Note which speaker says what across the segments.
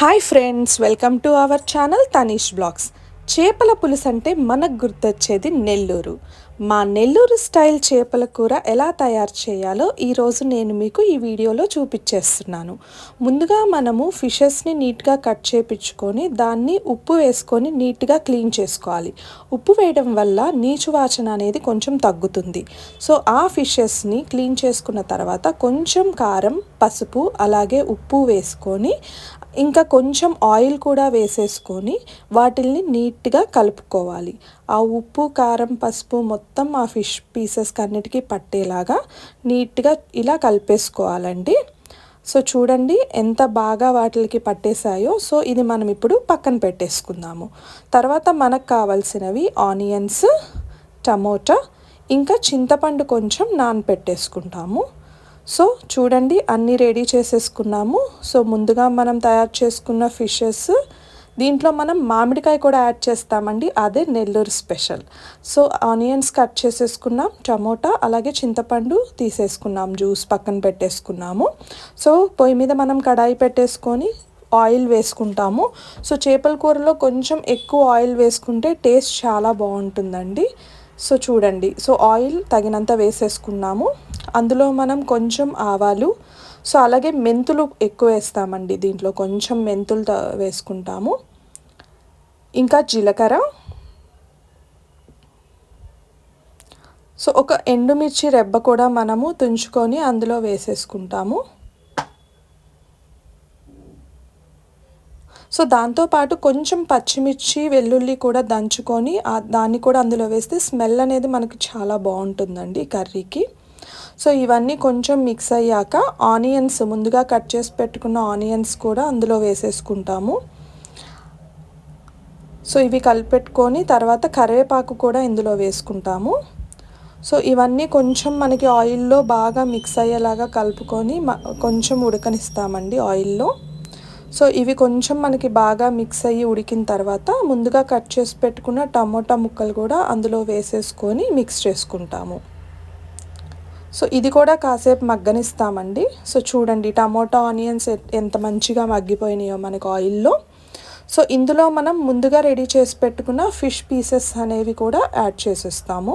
Speaker 1: Hi friends welcome to our channel Tanish blogs చేపల పులుసు అంటే మనకు గుర్తొచ్చేది నెల్లూరు. మా నెల్లూరు స్టైల్ చేపల కూర ఎలా తయారు చేయాలో ఈరోజు నేను మీకు ఈ వీడియోలో చూపించేస్తున్నాను. ముందుగా మనము ఫిషెస్ని నీట్గా కట్ చేపించుకొని దాన్ని ఉప్పు వేసుకొని నీట్గా క్లీన్ చేసుకోవాలి. ఉప్పు వేయడం వల్ల నీచు వాసన అనేది కొంచెం తగ్గుతుంది. సో ఆ ఫిషెస్ని క్లీన్ చేసుకున్న తర్వాత కొంచెం కారం పసుపు అలాగే ఉప్పు వేసుకొని ఇంకా కొంచెం ఆయిల్ కూడా వేసేసుకొని వాటిల్ని నీట్గా కలుపుకోవాలి. ఆ ఉప్పు కారం పసుపు మొత్తం ఆ ఫిష్ పీసెస్కి అన్నిటికీ పట్టేలాగా నీట్గా ఇలా కలిపేసుకోవాలండి. సో చూడండి ఎంత బాగా వాటికి పట్టేశాయో. సో ఇది మనం ఇప్పుడు పక్కన పెట్టేసుకుందాము. తర్వాత మనకు కావాల్సినవి ఆనియన్స్ టమోటా ఇంకా చింతపండు కొంచెం నానపెట్టేసుకుంటాము. సో చూడండి అన్నీ రెడీ చేసేసుకున్నాము. సో ముందుగా మనం తయారు చేసుకున్న ఫిషెస్ దీంట్లో మనం మామిడికాయ కూడా యాడ్ చేస్తామండి అదే Nellore special. So onions cut చేసేసుకున్నాం టమోటా అలాగే చింతపండు తీసేసుకున్నాం జ్యూస్ పక్కన పెట్టేసుకున్నాము. సో పొయ్యి మీద మనం కడాయి పెట్టేసుకొని ఆయిల్ వేసుకుంటాము. సో చేపల కూరలో కొంచెం ఎక్కువ ఆయిల్ వేసుకుంటే టేస్ట్ చాలా బాగుంటుందండి. సో చూడండి సో ఆయిల్ తగినంత వేసేసుకున్నాము. అందులో మనం కొంచెం ఆవాలు సో అలాగే మెంతులు ఎక్కువ వేస్తామండి దీంట్లో. కొంచెం మెంతులు వేసుకుంటాము. ఇంకా జీలకర్ర. సో ఒక ఎండుమిర్చి రెబ్బ కూడా మనము తుంచుకొని అందులో వేసేసుకుంటాము. సో దాంతోపాటు కొంచెం పచ్చిమిర్చి వెల్లుల్లి కూడా దంచుకొని దాన్ని కూడా అందులో వేస్తే స్మెల్ అనేది మనకి చాలా బాగుంటుందండి కర్రీకి. సో ఇవన్నీ కొంచెం మిక్స్ అయ్యాక ఆనియన్స్ ముందుగా కట్ చేసి పెట్టుకున్న ఆనియన్స్ కూడా అందులో వేసేసుకుంటాము. సో ఇవి కలిపెట్టుకొని తర్వాత కరివేపాకు కూడా ఇందులో వేసుకుంటాము. సో ఇవన్నీ కొంచెం మనకి ఆయిల్లో బాగా మిక్స్ అయ్యేలాగా కలుపుకొని కొంచెం ఉడకనిస్తామండి ఆయిల్లో. సో ఇవి కొంచెం మనకి బాగా మిక్స్ అయ్యి ఉడికిన తర్వాత ముందుగా కట్ చేసి పెట్టుకున్న టమోటా ముక్కలు కూడా అందులో వేసేసుకొని మిక్స్ చేసుకుంటాము. సో ఇది కూడా కాసేపు మగ్గనిస్తామండి. సో చూడండి టమోటా ఆనియన్స్ ఎంత మంచిగా మగ్గిపోయినాయో మనకు ఆయిల్లో. సో ఇందులో మనం ముందుగా రెడీ చేసి పెట్టుకున్న ఫిష్ పీసెస్ అనేవి కూడా యాడ్ చేసేస్తాము.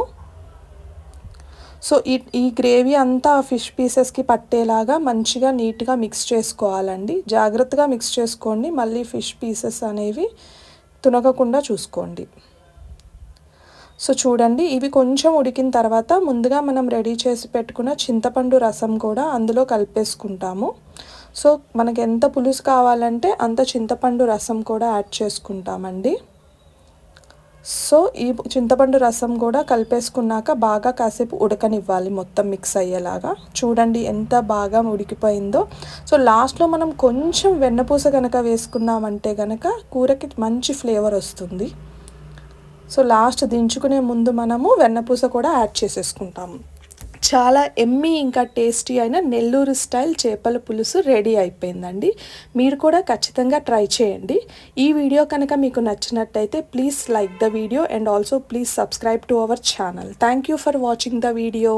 Speaker 1: సో ఈ ఈ గ్రేవీ అంతా ఫిష్ పీసెస్కి పట్టేలాగా మంచిగా నీట్గా మిక్స్ చేసుకోవాలండి. జాగ్రత్తగా మిక్స్ చేసుకోండి మళ్ళీ ఫిష్ పీసెస్ అనేవి తునగకుండా చూసుకోండి. సో చూడండి ఇవి కొంచెం ఉడికిన తర్వాత ముందుగా మనం రెడీ చేసి పెట్టుకున్న చింతపండు రసం కూడా అందులో కలిపేసుకుంటాము. సో మనకి ఎంత పులుసు కావాలంటే అంత చింతపండు రసం కూడా యాడ్ చేసుకుంటామండి. సో ఈ చింతపండు రసం కూడా కలిపేసుకున్నాక బాగా కాసేపు ఉడకనివ్వాలి మొత్తం మిక్స్ అయ్యేలాగా. చూడండి ఎంత బాగా ఉడికిపోయిందో. సో లాస్ట్లో మనం కొంచెం వెన్నపూస కనుక వేసుకున్నామంటే కనుక కూరకి మంచి ఫ్లేవర్ వస్తుంది. సో లాస్ట్ దించుకునే ముందు మనము వెన్నపూస కూడా యాడ్ చేసేసుకుంటాము. చాలా ఎమ్మి ఇంకా టేస్టీ అయిన నెల్లూరు స్టైల్ చేపల పులుసు రెడీ అయిపోయిందండి. మీరు కూడా ఖచ్చితంగా ట్రై చేయండి. ఈ వీడియో కనుక మీకు నచ్చినట్టయితే please like the video and also please subscribe to our channel. Thank you for watching the video.